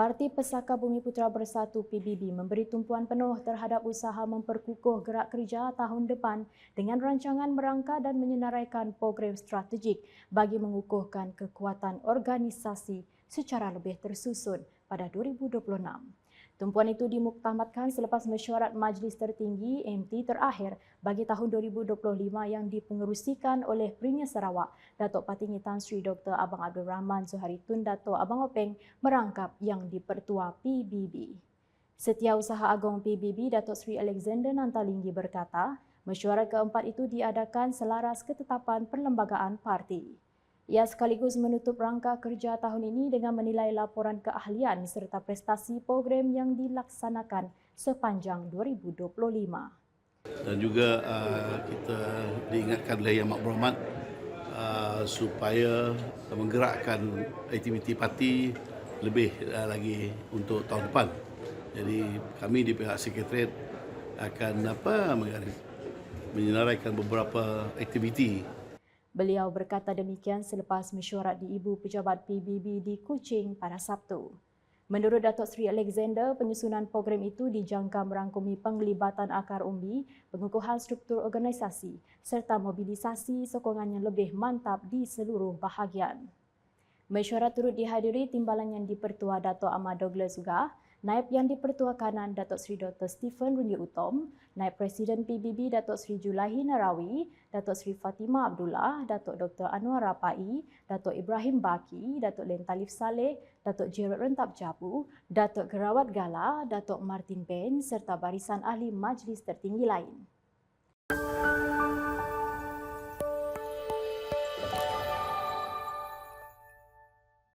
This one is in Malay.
Parti Pesaka Bumi Putra Bersatu PBB memberi tumpuan penuh terhadap usaha memperkukuh gerak kerja tahun depan dengan rancangan merangka dan menyenaraikan program strategik bagi mengukuhkan kekuatan organisasi secara lebih tersusun pada 2026. Tumpuan itu dimuktamadkan selepas mesyuarat Majlis Tertinggi MT terakhir bagi tahun 2025 yang dipengerusikan oleh Premier Sarawak, Datuk Patinggi Tan Sri Dr. Abang Abdul Rahman Zuhari Tun Datuk Abang Openg merangkap yang dipertua PBB. Setiausaha Agong PBB Datuk Sri Alexander Nantalinggi berkata, mesyuarat keempat itu diadakan selaras ketetapan perlembagaan parti. Ia sekaligus menutup rangka kerja tahun ini dengan menilai laporan keahlian serta prestasi program yang dilaksanakan sepanjang 2025. Dan juga uh, kita diingatkan oleh Yang Mak Berhormat uh, supaya menggerakkan aktiviti parti lebih uh, lagi untuk tahun depan. Jadi kami di pihak sekretariat akan apa menyenaraikan beberapa aktiviti Beliau berkata demikian selepas mesyuarat di Ibu Pejabat PBB di Kuching pada Sabtu. Menurut Datuk Seri Alexander, penyusunan program itu dijangka merangkumi penglibatan akar umbi, pengukuhan struktur organisasi serta mobilisasi sokongan yang lebih mantap di seluruh bahagian. Mesyuarat turut dihadiri timbalan yang dipertua Datuk Ahmad Douglas juga, Naib yang dipertua kanan Datuk Seri Dr. Stephen Rundi Utom, Naib Presiden PBB Datuk Seri Julahi Narawi, Datuk Seri Fatimah Abdullah, Datuk Dr. Anwar Rapai, Datuk Ibrahim Baki, Datuk Len Talif Saleh, Datuk Gerard Rentap Jabu, Datuk Gerawat Gala, Datuk Martin Ben serta barisan ahli majlis tertinggi lain.